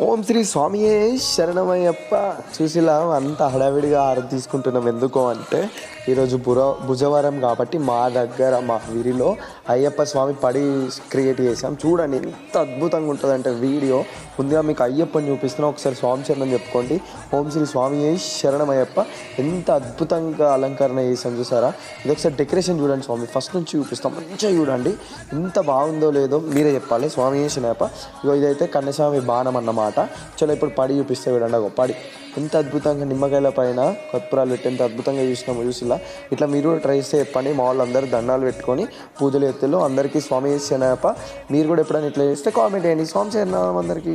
ఓం శ్రీ స్వామియే శరణమయ్యప్ప. చూసిలా అంత హడావిడిగా ఆరతి తీసుకుంటున్నాం. ఎందుకో అంటే ఈరోజు బుర బుధవారం కాబట్టి మా దగ్గర మా వీరిలో అయ్యప్ప స్వామి పడి క్రియేట్ చేసాం చూడండి ఎంత అద్భుతంగా ఉంటుందంటే వీడియో. ముందుగా మీకు అయ్యప్పని చూపిస్తున్నా. ఒకసారి స్వామి చరణం చెప్పుకోండి. ఓం శ్రీ స్వామియే శరణమయ్యప్ప. ఎంత అద్భుతంగా అలంకరణ చేసాం చూసారా? ఇది ఒకసారి డెకరేషన్ చూడండి స్వామి. ఫస్ట్ నుంచి చూపిస్తాం. మంచిగా చూడండి. ఎంత బాగుందో లేదో మీరే చెప్పాలి. స్వామి శనప్ప ఇగో ఇదైతే కన్నస్వామి బాణం అన్నమాట. చలో ఇప్పుడు పడి చూపిస్తే చూడండి ఒక పడి. ఎంత అద్భుతంగా నిమ్మకాయల పైన కత్పురాలు పెట్టి ఎంత అద్భుతంగా చూసినాము చూసిలా. ఇట్లా మీరు కూడా ట్రై చేస్తే చెప్పండి మా వాళ్ళు అందరూ దండాలు పెట్టుకొని పూజలు ఎత్తులు అందరికీ స్వామి చేసిన మీరు కూడా ఎప్పుడైనా ఇట్లా చేస్తే కామెంట్ చేయండి. స్వామి శరణం అందరికీ.